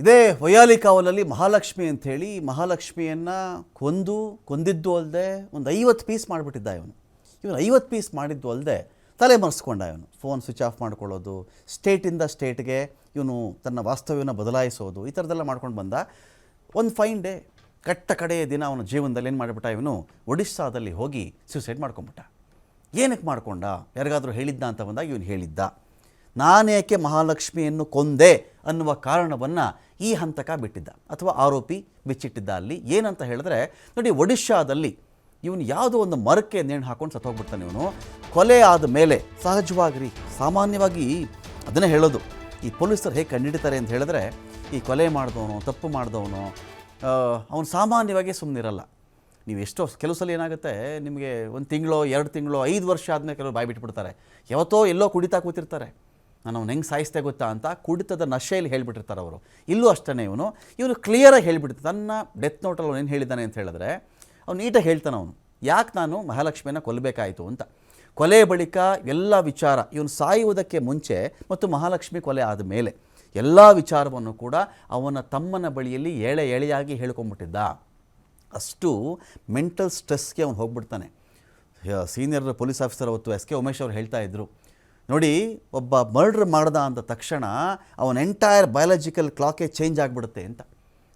ಇದೇ ವೈಯಾಲಿ ಕಾವಲಲ್ಲಿ ಮಹಾಲಕ್ಷ್ಮಿ ಅಂಥೇಳಿ ಮಹಾಲಕ್ಷ್ಮಿಯನ್ನು ಕೊಂದು, ಕೊಂದಿದ್ದು ಅಲ್ಲದೆ ಒಂದು ಐವತ್ತು ಪೀಸ್ ಮಾಡಿಬಿಟ್ಟಿದ್ದ ಇವನು. ಇವನು ಐವತ್ತು ಪೀಸ್ ಮಾಡಿದ್ದು ಅಲ್ಲದೆ ತಲೆ ಮರೆಸ್ಕೊಂಡ ಇವನು. ಫೋನ್ ಸ್ವಿಚ್ ಆಫ್ ಮಾಡ್ಕೊಳ್ಳೋದು ಸ್ಟೇಟಿಂದ ಸ್ಟೇಟ್ಗೆ ಇವನು ತನ್ನ ವಾಸ್ತವ್ಯನ ಬದಲಾಯಿಸೋದು, ಈ ಥರದ್ದೆಲ್ಲ ಮಾಡ್ಕೊಂಡು ಬಂದ. ಒಂದು ಫೈನ್ ಡೇ ಕಟ್ಟ ಕಡೆಯ ದಿನ ಅವನ ಜೀವನದಲ್ಲಿ ಏನು ಮಾಡಿಬಿಟ್ಟ ಇವನು? ಒಡಿಶಾದಲ್ಲಿ ಹೋಗಿ ಸೂಸೈಡ್ ಮಾಡ್ಕೊಂಬಿಟ್ಟ. ಏನಕ್ಕೆ ಮಾಡ್ಕೊಂಡ? ಯಾರಿಗಾದರೂ ಹೇಳಿದ್ದ ಅಂತ ಬಂದಾಗ ಇವನು ಹೇಳಿದ್ದ. ನಾನೇಕೆ ಮಹಾಲಕ್ಷ್ಮಿಯನ್ನು ಕೊಂದೆ? ಅನ್ನುವ ಕಾರಣವನ್ನು ಈ ಹಂತಕ ಬಿಟ್ಟಿದ್ದ ಅಥವಾ ಆರೋಪಿ ಬಿಚ್ಚಿಟ್ಟಿದ್ದ ಅಲ್ಲಿ. ಏನಂತ ಹೇಳಿದ್ರೆ, ನೋಡಿ ಒಡಿಶಾದಲ್ಲಿ ಇವನು ಯಾವುದೋ ಒಂದು ಮರಕ್ಕೆ ನೇಣು ಹಾಕೊಂಡು ಸತ್ತೋಗ್ಬಿಡ್ತಾನೆ ಇವನು. ಕೊಲೆ ಆದ ಮೇಲೆ ಸಹಜವಾಗಿ ಸಾಮಾನ್ಯವಾಗಿ ಅದನ್ನೇ ಹೇಳೋದು. ಈ ಪೊಲೀಸರು ಹೇಗೆ ಕಂಡುಹಿಡಿತಾರೆ ಅಂತ ಹೇಳಿದ್ರೆ, ಈ ಕೊಲೆ ಮಾಡಿದವನು, ತಪ್ಪು ಮಾಡಿದವನು ಅವನು ಸಾಮಾನ್ಯವಾಗಿ ಸುಮ್ಮನಿರಲ್ಲ ನೀವು ಎಷ್ಟೋ ಕೆಲವು ಸಲ ಏನಾಗುತ್ತೆ, ನಿಮಗೆ ಒಂದು ತಿಂಗಳು, ಎರಡು ತಿಂಗಳು, ಐದು ವರ್ಷ ಆದಮೇಲೆ ಕೆಲವರು ಬಾಯಿ ಬಿಟ್ಬಿಡ್ತಾರೆ ಯಾವತ್ತೋ ಎಲ್ಲೋ ಕುಡಿತಾ ಕೂತಿರ್ತಾರೆ. ನಾನು ಅವ್ನು ಹೆಂಗೆ ಸಾಯಿಸ್ತೇ ಗೊತ್ತಾ ಅಂತ ಕುಡಿತದ ನಶೆಯಲ್ಲಿ ಹೇಳಿಬಿಟ್ಟಿರ್ತಾರೆ ಅವರು. ಇಲ್ಲೂ ಅಷ್ಟೇ ಇವನು. ಇವನು ಕ್ಲಿಯರಾಗಿ ಹೇಳಿಬಿಟ್ಟು ತನ್ನ ಡೆತ್ ನೋಟಲ್ಲಿ ಅವನು ಏನು ಹೇಳಿದ್ದಾನೆ ಅಂತ ಹೇಳಿದ್ರೆ, ಅವ್ನು ನೀಟಾಗಿ ಹೇಳ್ತಾನೆ ಅವನು. ಯಾಕೆ ನಾನು ಮಹಾಲಕ್ಷ್ಮಿಯನ್ನು ಕೊಲ್ಲಬೇಕಾಯಿತು ಅಂತ. ಕೊಲೆ ಬಳಿಕ ಎಲ್ಲ ವಿಚಾರ, ಇವನು ಸಾಯುವುದಕ್ಕೆ ಮುಂಚೆ ಮತ್ತು ಮಹಾಲಕ್ಷ್ಮಿ ಕೊಲೆ ಆದ ಮೇಲೆ ಎಲ್ಲ ವಿಚಾರವನ್ನು ಕೂಡ ಅವನ ತಮ್ಮನ ಬಳಿಯಲ್ಲಿ ಎಳೆ ಎಳೆಯಾಗಿ ಹೇಳ್ಕೊಂಬಿಟ್ಟಿದ್ದ ಅಷ್ಟು ಮೆಂಟಲ್ ಸ್ಟ್ರೆಸ್ಗೆ ಅವನು ಹೋಗ್ಬಿಡ್ತಾನೆ. ಸೀನಿಯರ್ ಪೊಲೀಸ್ ಆಫೀಸರ್ ಅವತ್ತು ಎಸ್ ಕೆ ಉಮೇಶ್ ಅವರು ಹೇಳ್ತಾ ಇದ್ರು. ನೋಡಿ, ಒಬ್ಬ ಮರ್ಡ್ರ್ ಮಾಡ್ದ ಅಂದ ತಕ್ಷಣ ಅವನ ಎಂಟೈರ್ ಬಯಾಲಜಿಕಲ್ ಕ್ಲಾಕೇ ಚೇಂಜ್ ಆಗಿಬಿಡುತ್ತೆ ಅಂತ.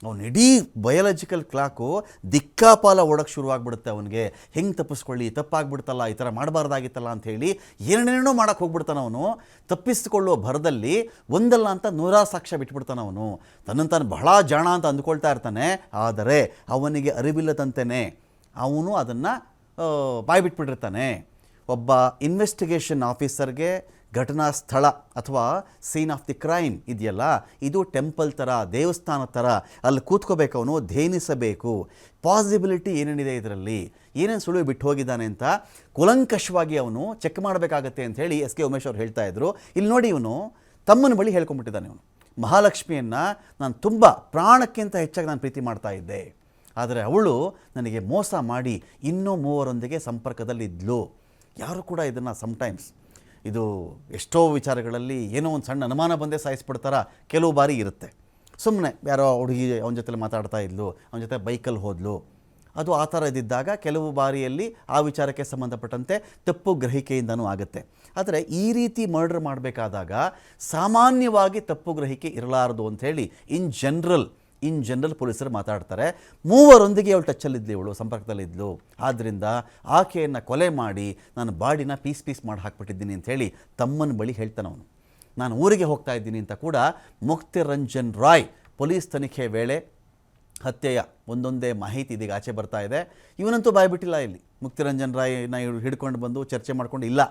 ಅವನ ಇಡೀ ಬಯಾಲಜಿಕಲ್ ಕ್ಲಾಕು ದಿಕ್ಕಾಪಾಲ ಓಡೋಕ್ಕೆ ಶುರುವಾಗ್ಬಿಡುತ್ತೆ ಅವನಿಗೆ. ಹೆಂಗೆ ತಪ್ಪಿಸ್ಕೊಳ್ಳಿ, ತಪ್ಪಾಗ್ಬಿಡ್ತಲ್ಲ, ಈ ಥರ ಮಾಡಬಾರ್ದಾಗಿತ್ತಲ್ಲ ಅಂಥೇಳಿ ಏನೇನೇನೋ ಮಾಡೋಕ್ಕೆ ಹೋಗ್ಬಿಡ್ತಾನೆ ಅವನು. ತಪ್ಪಿಸಿಕೊಳ್ಳುವ ಭರದಲ್ಲಿ ಒಂದಲ್ಲ ಅಂತ ನೂರಾರು ಸಾಕ್ಷ್ಯ ಬಿಟ್ಬಿಡ್ತಾನೆ ಅವನು. ತನ್ನನ್ನು ತಾನು ಬಹಳ ಜಾಣ ಅಂತ ಅಂದ್ಕೊಳ್ತಾ ಇರ್ತಾನೆ. ಆದರೆ ಅವನಿಗೆ ಅರಿವಿಲ್ಲದಂತೆಯೇ ಅವನು ಅದನ್ನು ಬಾಯಿ ಬಿಟ್ಬಿಟ್ಟಿರ್ತಾನೆ ಒಬ್ಬ ಇನ್ವೆಸ್ಟಿಗೇಷನ್ ಆಫೀಸರ್ಗೆ ಘಟನಾ ಸ್ಥಳ ಅಥವಾ ಸೀನ್ ಆಫ್ ದಿ ಕ್ರೈಮ್ ಇದೆಯಲ್ಲ? ಇದು ಟೆಂಪಲ್ ಥರ, ದೇವಸ್ಥಾನ ಥರ, ಅಲ್ಲಿ ಕೂತ್ಕೋಬೇಕು ಅವನು, ಧ್ಯಾನಿಸಬೇಕು. ಪಾಸಿಬಿಲಿಟಿ ಏನೇನಿದೆ ಇದರಲ್ಲಿ? ಏನೇನು ಸುಳಿವು ಬಿಟ್ಟು ಹೋಗಿದ್ದಾನೆ ಅಂತ ಕುಲಂಕಷವಾಗಿ ಅವನು ಚೆಕ್ ಮಾಡಬೇಕಾಗತ್ತೆ ಅಂತ ಹೇಳಿ ಎಸ್ ಕೆ ಉಮೇಶ್ ಅವರು ಹೇಳ್ತಾ ಇದ್ರು. ಇಲ್ಲಿ ನೋಡಿ ಇವನು, ತಮ್ಮನ ಬಳಿ ಹೇಳ್ಕೊಂಡ್ಬಿಟ್ಟಿದ್ದಾನೆ ಇವನು. ಮಹಾಲಕ್ಷ್ಮಿಯನ್ನು ನಾನು ತುಂಬ ಪ್ರಾಣಕ್ಕಿಂತ ಹೆಚ್ಚಾಗಿ ನಾನು ಪ್ರೀತಿ ಮಾಡ್ತಾ ಇದ್ದೆ. ಆದರೆ ಅವಳು ನನಗೆ ಮೋಸ ಮಾಡಿ ಇನ್ನೂ ಮೂವರೊಂದಿಗೆ ಸಂಪರ್ಕದಲ್ಲಿದ್ಲು. ಯಾರು ಕೂಡ ಇದನ್ನು ಸಮ್ಟೈಮ್ಸ್ ಇದು ಎಷ್ಟೋ ವಿಚಾರಗಳಲ್ಲಿ ಏನೋ ಒಂದು ಸಣ್ಣ ಅನುಮಾನ ಬಂದೇ ಸಾಯಿಸ್ಬಿಡ್ತಾರ. ಕೆಲವು ಬಾರಿ ಇರುತ್ತೆ. ಸುಮ್ಮನೆ ಯಾರೋ ಹುಡುಗಿ ಅವನ ಜೊತೆಲಿ ಮಾತಾಡ್ತಾ ಇದ್ಲು, ಅವನ ಜೊತೆ ಬೈಕಲ್ಲಿ ಹೋದ್ಲು, ಅದು ಆ ಥರ ಇದ್ದಿದ್ದಾಗ ಕೆಲವು ಬಾರಿಯಲ್ಲಿ ಆ ವಿಚಾರಕ್ಕೆ ಸಂಬಂಧಪಟ್ಟಂತೆ ತಪ್ಪು ಗ್ರಹಿಕೆಯಿಂದನೂ ಆಗುತ್ತೆ. ಆದರೆ ಈ ರೀತಿ ಮರ್ಡರ್ ಮಾಡಬೇಕಾದಾಗ ಸಾಮಾನ್ಯವಾಗಿ ತಪ್ಪು ಗ್ರಹಿಕೆ ಇರಲಾರದು ಅಂಥೇಳಿ ಇನ್ ಜನರಲ್ ಇನ್ ಜನರಲ್ ಪೊಲೀಸರು ಮಾತಾಡ್ತಾರೆ. ಮೂವರೊಂದಿಗೆ ಅವಳು ಟಚ್ಚಲ್ಲಿದ್ಲು ಇವಳು ಸಂಪರ್ಕದಲ್ಲಿದ್ಲು ಆದ್ದರಿಂದ ಆಕೆಯನ್ನು ಕೊಲೆ ಮಾಡಿ ನಾನು ಬಾಡಿನ ಪೀಸ್ ಪೀಸ್ ಮಾಡಿ ಹಾಕ್ಬಿಟ್ಟಿದ್ದೀನಿ ಅಂಥೇಳಿ ತಮ್ಮನ ಬಳಿ ಹೇಳ್ತಾನೆ ಅವನು. ನಾನು ಊರಿಗೆ ಹೋಗ್ತಾ ಇದ್ದೀನಿ ಅಂತ ಕೂಡ ಮುಕ್ತಿ ರಂಜನ್ ರಾಯ್ ಪೊಲೀಸ್ ತನಿಖೆ ವೇಳೆ ಹತ್ಯೆಯ ಒಂದೊಂದೇ ಮಾಹಿತಿ ಇದೀಗ ಆಚೆ ಬರ್ತಾ ಇದೆ. ಇವನಂತೂ ಬಾಯ್ಬಿಟ್ಟಿಲ್ಲ ಇಲ್ಲಿ. ಮುಕ್ತಿರಂಜನ್ ರಾಯ್ನ ಹಿಡ್ಕೊಂಡು ಬಂದು ಚರ್ಚೆ ಮಾಡ್ಕೊಂಡು ಇಲ್ಲ.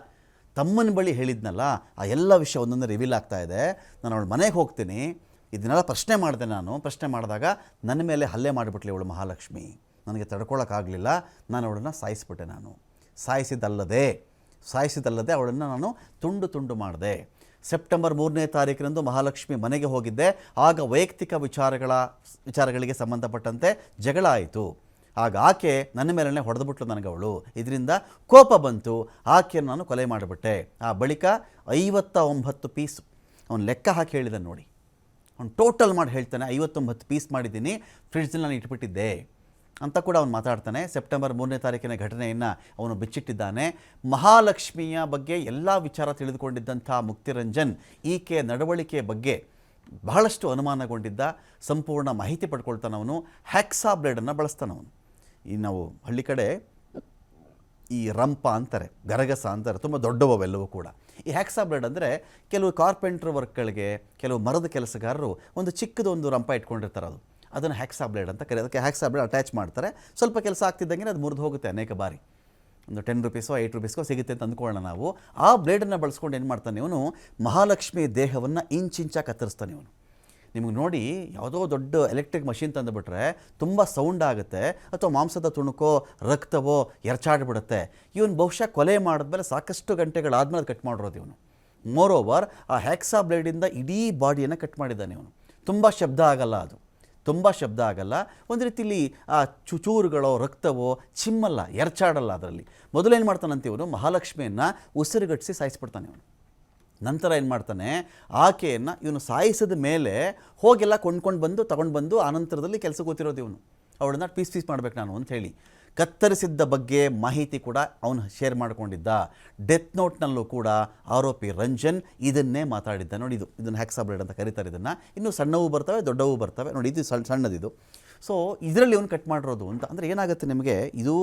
ತಮ್ಮನ ಬಳಿ ಹೇಳಿದ್ನಲ್ಲ, ಆ ಎಲ್ಲ ವಿಷಯ ಒಂದೊಂದೇ ರಿವೀಲ್ ಆಗ್ತಾ ಇದೆ. ನಾನು ಅವಳ ಮನೆಗೆ ಹೋಗ್ತೀನಿ. ಇದನ್ನೆಲ್ಲ ಪ್ರಶ್ನೆ ಮಾಡಿದೆ ನಾನು. ಪ್ರಶ್ನೆ ಮಾಡಿದಾಗ ನನ್ನ ಮೇಲೆ ಹಲ್ಲೆ ಮಾಡಿಬಿಟ್ಲಿ ಅವಳು ಮಹಾಲಕ್ಷ್ಮಿ. ನನಗೆ ತಡ್ಕೊಳ್ಳೋಕ್ಕಾಗಲಿಲ್ಲ ನಾನು ಅವಳನ್ನು ಸಾಯಿಸ್ಬಿಟ್ಟೆ ನಾನು. ಸಾಯಿಸಿದಲ್ಲದೆ ಸಾಯಿಸಿದಲ್ಲದೆ ಅವಳನ್ನು ನಾನು ತುಂಡು ತುಂಡು ಮಾಡಿದೆ. ಸೆಪ್ಟೆಂಬರ್ ಮೂರನೇ ತಾರೀಕಿನಂದು ಮಹಾಲಕ್ಷ್ಮಿ ಮನೆಗೆ ಹೋಗಿದ್ದೆ. ಆಗ ವೈಯಕ್ತಿಕ ವಿಚಾರಗಳ, ವಿಚಾರಗಳಿಗೆ ಸಂಬಂಧಪಟ್ಟಂತೆ ಜಗಳ ಆಯಿತು. ಆಗ ಆಕೆ ನನ್ನ ಮೇಲೇ ಹೊಡೆದುಬಿಟ್ಲು ನನಗೆ ಅವಳು. ಇದರಿಂದ ಕೋಪ ಬಂತು. ಆಕೆಯನ್ನು ನಾನು ಕೊಲೆ ಮಾಡಿಬಿಟ್ಟೆ. ಆ ಬಳಿಕ ಐವತ್ತ ಒಂಬತ್ತು ಪೀಸ್. ಅವನು ಲೆಕ್ಕ ಹಾಕಿ ಹೇಳಿದ ನೋಡಿ. ಅವ್ನು ಟೋಟಲ್ ಮಾಡಿ ಹೇಳ್ತಾನೆ, ಐವತ್ತೊಂಬತ್ತು ಪೀಸ್ ಮಾಡಿದ್ದೀನಿ ಫ್ರಿಡ್ಜಲ್ಲಿ ನಾನು ಇಟ್ಬಿಟ್ಟಿದ್ದೆ ಅಂತ ಕೂಡ ಅವನು ಮಾತಾಡ್ತಾನೆ. ಸೆಪ್ಟೆಂಬರ್ ಮೂರನೇ ತಾರೀಕಿನ ಘಟನೆಯನ್ನು ಅವನು ಬಿಚ್ಚಿಟ್ಟಿದ್ದಾನೆ. ಮಹಾಲಕ್ಷ್ಮಿಯ ಬಗ್ಗೆ ಎಲ್ಲ ವಿಚಾರ ತಿಳಿದುಕೊಂಡಿದ್ದಂಥ ಮುಕ್ತಿರಂಜನ್ ಈಕೆಯ ನಡವಳಿಕೆ ಬಗ್ಗೆ ಬಹಳಷ್ಟು ಅನುಮಾನಗೊಂಡಿದ್ದ, ಸಂಪೂರ್ಣ ಮಾಹಿತಿ ಪಡ್ಕೊಳ್ತಾನೆ ಅವನು, ಹ್ಯಾಕ್ಸಾ ಬ್ಲೇಡನ್ನು ಬಳಸ್ತಾನವನು ಈ ನಾವು ಹಳ್ಳಿ ಕಡೆ ಈ ರಂಪ ಅಂತಾರೆ, ಗರಗಸ ಅಂತಾರೆ, ತುಂಬ ದೊಡ್ಡವವೆಲ್ಲವೂ ಕೂಡ. ಈ ಹ್ಯಾಕ್ಸಾ ಬ್ಲೇಡ್ ಅಂದರೆ ಕೆಲವು ಕಾರ್ಪೆಂಟ್ರ್ ವರ್ಕ್ಗಳಿಗೆ, ಕೆಲವು ಮರದ ಕೆಲಸಗಾರರು ಒಂದು ಚಿಕ್ಕದೊಂದು ರಂಪ ಇಟ್ಕೊಂಡಿರ್ತಾರೆ ಅದು. ಅದನ್ನು ಹ್ಯಾಕ್ಸಾ ಬ್ಲೇಡ್ ಅಂತ ಕರೆಯೋದಕ್ಕೆ ಹ್ಯಾಕ್ಸಾ ಬ್ಲೇಡ್ ಅಟ್ಯಾಚ್ ಮಾಡ್ತಾರೆ. ಸ್ವಲ್ಪ ಕೆಲಸ ಆಗ್ತಿದ್ದಂಗೆ ಅದು ಮುರಿದು ಹೋಗುತ್ತೆ ಅನೇಕ ಬಾರಿ. ಒಂದು ಟೆನ್ ರುಪೀಸೋ ಏಯ್ಟ್ ರುಪೀಸ್ಗೋ ಸಿಗುತ್ತೆ ಅಂತ ಅಂದ್ಕೊಳ್ಳೋಣ ನಾವು. ಆ ಬ್ಲೇಡನ್ನು ಬಳಸ್ಕೊಂಡು ಏನು ಮಾಡ್ತಾನೆ ಇವನು? ಮಹಾಲಕ್ಷ್ಮಿ ದೇಹವನ್ನು ಇಂಚಿಂಚಾಗಿ ಕತ್ತರಿಸ್ತಾನೆ ಇವನು. ನಿಮಗೆ ನೋಡಿ ಯಾವುದೋ ದೊಡ್ಡ ಎಲೆಕ್ಟ್ರಿಕ್ ಮಷಿನ್ ತಂದುಬಿಟ್ರೆ ತುಂಬ ಸೌಂಡ್ ಆಗುತ್ತೆ, ಅಥವಾ ಮಾಂಸದ ತುಣುಕೋ, ರಕ್ತವೋ ಎರಚಾಡ್ಬಿಡುತ್ತೆ. ಇವನು ಬಹುಶಃ ಕೊಲೆ ಮಾಡಿದ್ಮೇಲೆ ಸಾಕಷ್ಟು ಗಂಟೆಗಳಾದ್ಮೇಲೆ ಕಟ್ ಮಾಡಿರೋದು ಇವನು. ಮೋರ್ ಓವರ್ ಆ ಹ್ಯಾಕ್ಸಾ ಬ್ಲೇಡಿಂದ ಇಡೀ ಬಾಡಿಯನ್ನು ಕಟ್ ಮಾಡಿದ್ದಾನೆ ಇವನು. ತುಂಬ ಶಬ್ದ ಆಗಲ್ಲ ಅದು. ತುಂಬ ಶಬ್ದ ಆಗಲ್ಲ. ಒಂದು ರೀತಿಲಿ ಆ ಚುಚೂರುಗಳೋ, ರಕ್ತವೋ ಚಿಮ್ಮಲ್ಲ, ಎರಚಾಡಲ್ಲ ಅದರಲ್ಲಿ. ಮೊದಲೇನು ಮಾಡ್ತಾನಂತ ಇವನು? ಮಹಾಲಕ್ಷ್ಮಿಯನ್ನು ಉಸಿರುಗಟ್ಟಿಸಿ ಸಾಯಿಸ್ಬಿಡ್ತಾನೆ ಇವನು. ನಂತರ ಏನು ಮಾಡ್ತಾನೆ? ಆಕೆಯನ್ನು ಇವನು ಸಾಯಿಸಿದ ಮೇಲೆ ಹೋಗೆಲ್ಲ ಕೊಂಡ್ಕೊಂಡು ಬಂದು, ತಗೊಂಡು ಬಂದು ಆನಂತರದಲ್ಲಿ ಕೆಲಸ ಗೊತ್ತಿರೋದು ಇವನು. ಅವಳನ್ನ ಪೀಸ್ ಪೀಸ್ ಮಾಡ್ಬೇಕು ನಾನು ಅಂತ ಹೇಳಿ. ಕತ್ತರಿಸಿದ್ದ ಬಗ್ಗೆ ಮಾಹಿತಿ ಕೂಡ ಅವನು ಶೇರ್ ಮಾಡಿಕೊಂಡಿದ್ದ. ಡೆತ್ ನೋಟ್ನಲ್ಲೂ ಕೂಡ ಆರೋಪಿ ರಂಜನ್ ಇದನ್ನೇ ಮಾತಾಡಿದ್ದ. ನೋಡಿ ಇದು, ಇದನ್ನು ಹ್ಯಾಕ್ಸಾಬ್ಲೇಡ್ ಅಂತ ಕರೀತಾರೆ ಇದನ್ನು. ಇನ್ನೂ ಸಣ್ಣವು ಬರ್ತವೆ, ದೊಡ್ಡವು ಬರ್ತವೆ. ನೋಡಿ, ಇದು ಸಣ್ಣ ಸಣ್ಣದಿದು. ಸೊ ಇದರಲ್ಲಿ ಇವನು ಕಟ್ ಮಾಡಿರೋದು ಅಂತ ಅಂದರೆ ಏನಾಗುತ್ತೆ ನಿಮಗೆ? ಇದು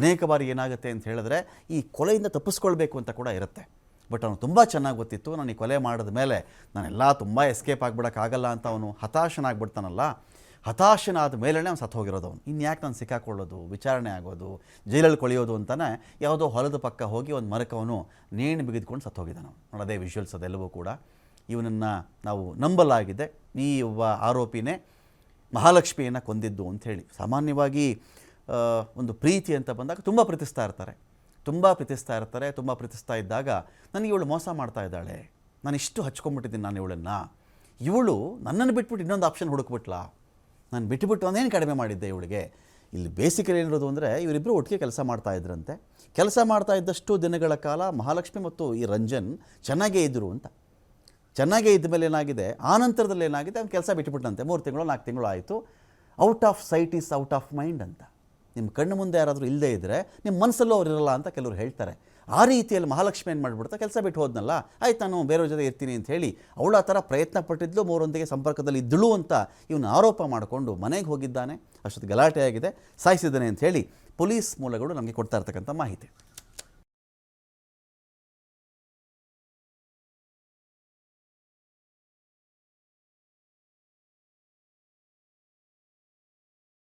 ಅನೇಕ ಬಾರಿ ಏನಾಗುತ್ತೆ ಅಂತ ಹೇಳಿದ್ರೆ ಈ ಕೊಲೆಯಿಂದ ತಪ್ಪಿಸ್ಕೊಳ್ಬೇಕು ಅಂತ ಕೂಡ ಇರುತ್ತೆ. ಬಟ್ ಅವನು ತುಂಬ ಚೆನ್ನಾಗಿ ಗೊತ್ತಿತ್ತು. ನಾನು ಈ ಕೊಲೆ ಮಾಡಿದ ಮೇಲೆ ನಾನೆಲ್ಲ ತುಂಬ ಎಸ್ಕೇಪ್ ಆಗಿಬಿಡೋಕ್ಕಾಗಲ್ಲ ಅಂತ ಅವನು ಹತಾಶನಾಗ್ಬಿಡ್ತಾನಲ್ಲ. ಹತಾಶನಾದ ಮೇಲೇ ಅವ್ನು ಸತ್ತು ಹೋಗಿರೋದು ಅವನು. ಇನ್ಯಾಕೆ ನಾನು ಸಿಕ್ಕಾಕೊಳ್ಳೋದು? ವಿಚಾರಣೆ ಆಗೋದು? ಜೈಲಲ್ಲಿ ಕೊಳೆಯೋದು ಅಂತಲೇ ಯಾವುದೋ ಹೊಲದ ಪಕ್ಕ ಹೋಗಿ ಒಂದು ಮರಕವನು ನೇಣು ಬಿಗಿದ್ಕೊಂಡು ಸತ್ತು ಹೋಗಿದ್ದಾನೆ ನೋಡೋದೇ ವಿಷುವಲ್ಸ್ ಅದೆಲ್ಲವೂ ಕೂಡ. ಇವನನ್ನು ನಾವು ನಂಬಲಾಗಿದೆ. ಈ ಒಬ್ಬ ಆರೋಪಿನೇ ಮಹಾಲಕ್ಷ್ಮಿಯನ್ನು ಕೊಂದಿದ್ದು ಅಂಥೇಳಿ ಸಾಮಾನ್ಯವಾಗಿ ಒಂದು ಪ್ರೀತಿ ಅಂತ ಬಂದಾಗ ತುಂಬ ಪ್ರೀತಿಸ್ತಾ ಇರ್ತಾರೆ. ತುಂಬ ಪ್ರೀತಿಸ್ತಾ ಇರ್ತಾರೆ, ತುಂಬ ಪ್ರೀತಿಸ್ತಾ ಇದ್ದಾಗ ನನಗೆ ಇವಳು ಮೋಸ ಮಾಡ್ತಾ ಇದ್ದಾಳೆ. ನಾನು ಇಷ್ಟು ಹಚ್ಕೊಂಡ್ಬಿಟ್ಟಿದ್ದೀನಿ ನಾನು ಇವಳನ್ನು. ಇವಳು ನನ್ನನ್ನು ಬಿಟ್ಬಿಟ್ಟು ಇನ್ನೊಂದು ಆಪ್ಷನ್ ಹುಡುಕ್ಬಿಟ್ಲಾ? ನಾನು ಬಿಟ್ಟುಬಿಟ್ಟು ಒಂದೇನು ಕಡಿಮೆ ಮಾಡಿದ್ದೆ ಇವಳಿಗೆ? ಇಲ್ಲಿ ಬೇಸಿಕಲಿ ಏನಿರೋದು ಅಂದರೆ ಇವರಿಬ್ಬರು ಒಟ್ಟಿಗೆ ಕೆಲಸ ಮಾಡ್ತಾ ಇದ್ರಂತೆ. ಕೆಲಸ ಮಾಡ್ತಾ ಇದ್ದಷ್ಟು ದಿನಗಳ ಕಾಲ ಮಹಾಲಕ್ಷ್ಮಿ ಮತ್ತು ಈ ರಂಜನ್ ಚೆನ್ನಾಗೇ ಇದ್ದರು ಅಂತ. ಚೆನ್ನಾಗೇ ಇದ್ದ ಮೇಲೆ ಏನಾಗಿದೆ? ಆನಂತರದಲ್ಲಿ ಏನಾಗಿದೆ? ಅವ್ನು ಕೆಲಸ ಬಿಟ್ಟುಬಿಟ್ಟಂತೆ ಮೂರು ತಿಂಗಳು, ನಾಲ್ಕು ತಿಂಗಳು ಆಯಿತು. Out of sight is out of mind ಅಂತ. ನಿಮ್ಮ ಕಣ್ಣು ಮುಂದೆ ಯಾರಾದರೂ ಇಲ್ಲದೇ ಇದ್ದರೆ ನಿಮ್ಮ ಮನಸ್ಸಲ್ಲೂ ಅವ್ರು ಇರಲ್ಲ ಅಂತ ಕೆಲವರು ಹೇಳ್ತಾರೆ. ಆ ರೀತಿಯಲ್ಲಿ ಮಹಾಲಕ್ಷ್ಮಿ ಏನು ಮಾಡಿಬಿಡ್ತಾ ಕೆಲಸ ಬಿಟ್ಟು ಹೋದ್ನಲ್ಲ, ಆಯ್ತು ನಾನು ಬೇರೆಯವ್ರ ಜೊತೆ ಇರ್ತೀನಿ ಅಂತ ಹೇಳಿ ಅವಳು ಆ ಥರ ಪ್ರಯತ್ನ ಪಟ್ಟಿದ್ಲು, ಮೂರೊಂದಿಗೆ ಸಂಪರ್ಕದಲ್ಲಿ ಇದ್ದಳು ಅಂತ ಇವನು ಆರೋಪ ಮಾಡಿಕೊಂಡು ಮನೆಗೆ ಹೋಗಿದ್ದಾನೆ. ಅಷ್ಟೊತ್ತು ಗಲಾಟೆ ಆಗಿದೆ ಸಾಯಿಸಿದ್ದಾನೆ ಅಂತ ಹೇಳಿ ಪೊಲೀಸ್ ಮೂಲಗಳು ನಮಗೆ ಕೊಡ್ತಾ ಇರ್ತಕ್ಕಂಥ ಮಾಹಿತಿ.